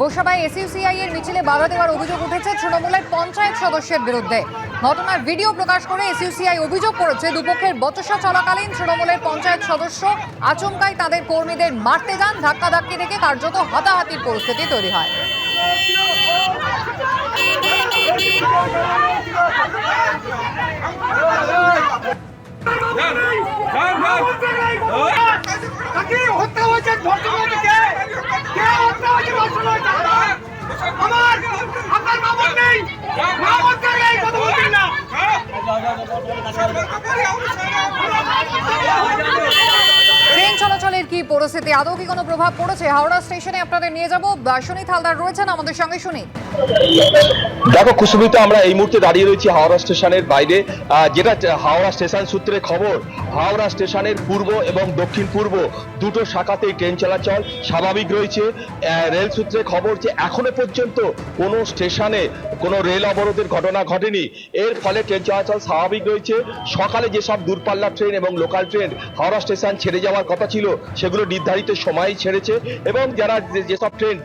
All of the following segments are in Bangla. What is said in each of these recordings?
গোসাবায় এসইউসিআই এর মিছিলে বাধা দেওয়ার অভিযোগ উঠেছে তৃণমূলের পঞ্চায়েত সদস্যের বিরুদ্ধে। ঘটনার ভিডিও প্রকাশ করে এসইউসিআই অভিযোগ করেছে, দুপক্ষের বচসা চলাকালীন তৃণমূলের পঞ্চায়েত সদস্য আচমকাই তাদের কর্মীদের মারতে যান, ধাক্কাধাক্কি থেকে কার্যত হাতাহাতির পরিস্থিতি তৈরি হয় হত্যা হয়েছে ধর্ষণ হয়েছে কে কে হত্যা হয়েছে ধর্ষণ হয়েছে আমার আমার মামুন নেই মামুন নেই কথা বলছেন না ট্রেন চলাচলের কি পরিস্থিতি আদৌ কি কোনো প্রভাব পড়েছে? হাওড়া স্টেশনে আপনাদের নিয়ে যাব। সুনীত হালদার রয়েছেন আমাদের সঙ্গে। শুনি দেখো, কুসুমিতা, আমরা এই মুহূর্তে দাঁড়িয়ে রয়েছি হাওড়া স্টেশনের বাইরে। যেটা হাওড়া স্টেশন সূত্রে খবর, হাওড়া স্টেশনের পূর্ব এবং দক্ষিণ পূর্ব দুটো শাখাতেই ট্রেন চলাচল স্বাভাবিক রয়েছে। রেল সূত্রে খবর যে এখনও পর্যন্ত কোনো স্টেশনে কোনো রেল অবরোধের ঘটনা ঘটেনি। এর ফলে ট্রেন চলাচল স্বাভাবিক রয়েছে। সকালে যেসব দূরপাল্লার ট্রেন এবং লোকাল ট্রেন হাওড়া স্টেশন ছেড়ে যাওয়ার কথা ছিল, সেগুলো নির্ধারিত সময় ছেড়েছে এবং যারা যেসব ট্রেন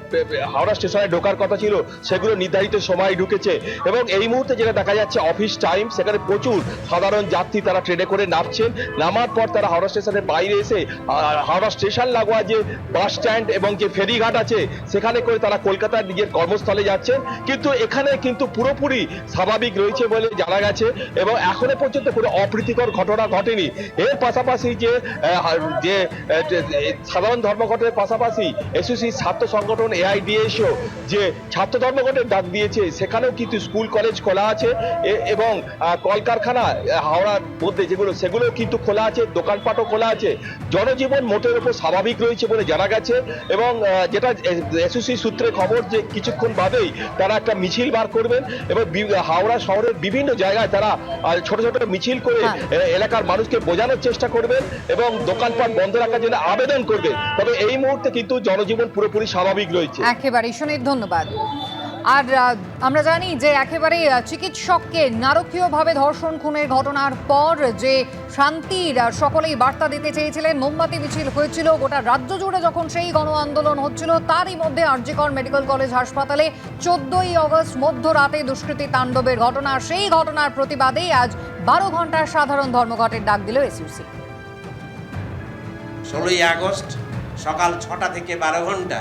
হাওড়া স্টেশনে ঢোকার কথা ছিল, সেগুলো নির্ধারিত সময় ঢুকেছে এবং এই মুহূর্তে যেটা দেখা যাচ্ছে অফিস টাইম সেখানে প্রচুর সাধারণ যাত্রী তারা ট্রেনে করে নামছেন। নামার পর তারা হাওড়া স্টেশনের বাইরে এসে হাওড়া স্টেশন লাগোয়া যে বাস স্ট্যান্ড এবং যে ফেরিঘাট আছে, সেখানে করে তারা কলকাতার নিজের কর্মস্থলে যাচ্ছেন। কিন্তু এখানে কিন্তু পুরোপুরি স্বাভাবিক রয়েছে বলে জানা গেছে এবং এখনও পর্যন্ত কোনো অপ্রীতিকর ঘটনা ঘটেনি। এর পাশাপাশি যে যে সাধারণ ধর্মঘটের পাশাপাশি এসওসি ছাত্র সংগঠন এআইডিএসও যে ছাত্র ধর্মঘটের ডাক দিয়েছে সেখানেও কিন্তু স্কুল কলেজ খোলা আছে এবং কলকারখানা হাওড়ার মধ্যে যেগুলো সেগুলো কিন্তু খোলা আছে দোকানপাটও খোলা আছে জনজীবন মোটের উপর স্বাভাবিক রয়েছে বলে জানা গেছে এবং যেটা এসওসি সূত্রে খবর যে কিছুক্ষণ বাদেই তারা একটা মিছিল বার করবেন এবং হাওড়া শহরের বিভিন্ন জায়গায় তারা ছোট ছোট মিছিল করে হ্যাঁ। এলাকার মানুষকে বোঝানোর চেষ্টা করবেন এবং দোকানপাট বন্ধ রাখার জন্য আবেদন করবেন তবে এই মুহূর্তে কিন্তু জনজীবন পুরোপুরি স্বাভাবিক রয়েছে। একেবারেই। সুনীত ধন্যবাদ। আর আমরা জানি যে একেবারে চিকিৎসককে নারকীয়ভাবে ধর্ষণ, খুনের ঘটনার পর যে শান্তির সকলেই বার্তা দিতে চেয়েছিলেন, মোমবাতি মিছিল হয়েছিল, গোটা রাজ্য জুড়ে যখন সেই গণ আন্দোলন হচ্ছিল, তারই মধ্যে আরজিকর মেডিকেল কলেজ হাসপাতালে চোদ্দই অগস্ট মধ্যরাতে দুষ্কৃতী তাণ্ডবের ঘটনা, সেই ঘটনার প্রতিবাদেই আজ বারো ঘণ্টার সাধারণ ধর্মঘটের ডাক দিল এসইউসি। ষোলোই আগস্ট সকাল ছটা থেকে বারো ঘণ্টা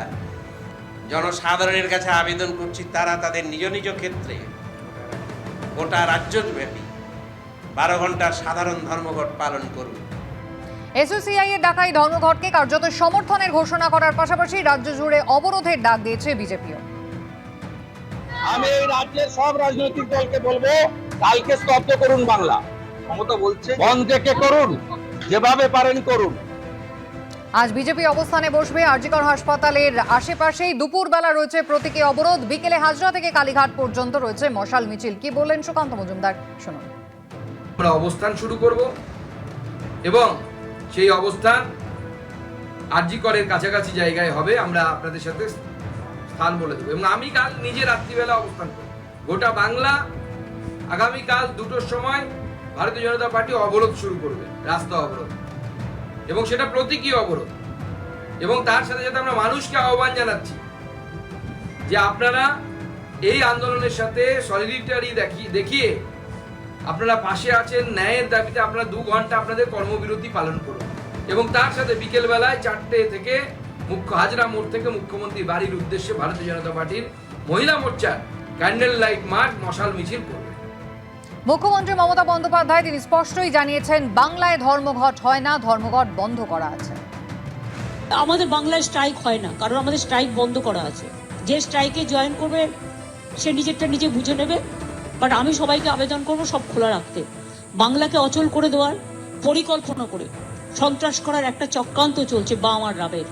জনসাধারণের কাছে আবেদন করছি তারা তাদের নিজ নিজ ক্ষেত্রে গোটা রাজ্যব্যাপী বারো ঘণ্টার সাধারণ ধর্মঘট পালন করুন। এসওসিআই এর ডাকাই ধর্মঘটকে কার্যত সমর্থনের ঘোষণা করার পাশাপাশি রাজ্য জুড়ে অবরোধের ডাক দিয়েছে বিজেপিও। আমি এই রাজ্যের সব রাজনৈতিক দলকে বলব কালকে স্তব্ধ করুন বাংলা। মমতা বলছে বন্ধ থেকে করুন? যেভাবে পারেন করুন। আজ বিজেপি অবস্থানে বসবে আরজিকর হাসপাতালের আশেপাশেই। দুপুরবেলা রয়েছে প্রতীকী অবরোধ। বিকেলে হাজরা থেকে কালীঘাট পর্যন্ত রয়েছে মশাল মিছিল। কি বললেন সুকান্ত মজুমদার? শুনুন। আমরা অবস্থান শুরু করব এবং সেই অবস্থান আরজি করের কাছাকাছি জায়গায় হবে। আমরা আপনাদের সাথে স্থান বলে দেবো। এবং আমি কাল নিজে রাত্রিবেলা অবস্থান করব। গোটা বাংলা আগামীকাল দুটোর সময় ভারতীয় জনতা পার্টি অবরোধ শুরু করবে, রাস্তা অবরোধ। এবং সেটা প্রতীকী অবরোধ। এবং তার সাথে সাথে আমরা মানুষকে আহ্বান জানাচ্ছি যে আপনারা এই আন্দোলনের সাথে সলিডিটারি দেখি দেখিয়ে আপনারা পাশে আছেন, ন্যায়ের দাবিতে আপনারা দু ঘণ্টা আপনাদের কর্মবিরতি পালন করুন। এবং তার সাথে বিকেলবেলায় চারটে থেকে মুখ্য হাজরা মোড় থেকে মুখ্যমন্ত্রী বাড়ির উদ্দেশ্যে ভারতীয় জনতা পার্টির মহিলা মোর্চার ক্যান্ডেল লাইট মার্চ মশাল মিছিল করবে। মুখ্যমন্ত্রী মমতা বন্দ্যোপাধ্যায় তিনি স্পষ্টই জানিয়েছেন, বাংলায় ধর্মঘট হয় না, ধর্মঘট বন্ধ করা আছে। আমাদের বাংলায় স্ট্রাইক হয় না, কারণ আমাদের স্ট্রাইক বন্ধ করা আছে। যে স্ট্রাইকে জয়েন করবে, সে নিজেরটা নিজে বুঝে নেবে, বাট আমি সবাইকে আবেদন করব সব খোলা রাখতে। বাংলাকে অচল করে দেওয়ার, পরিকল্পনা করে সন্ত্রাস করার একটা চক্রান্ত চলছে বা আমার রাবের।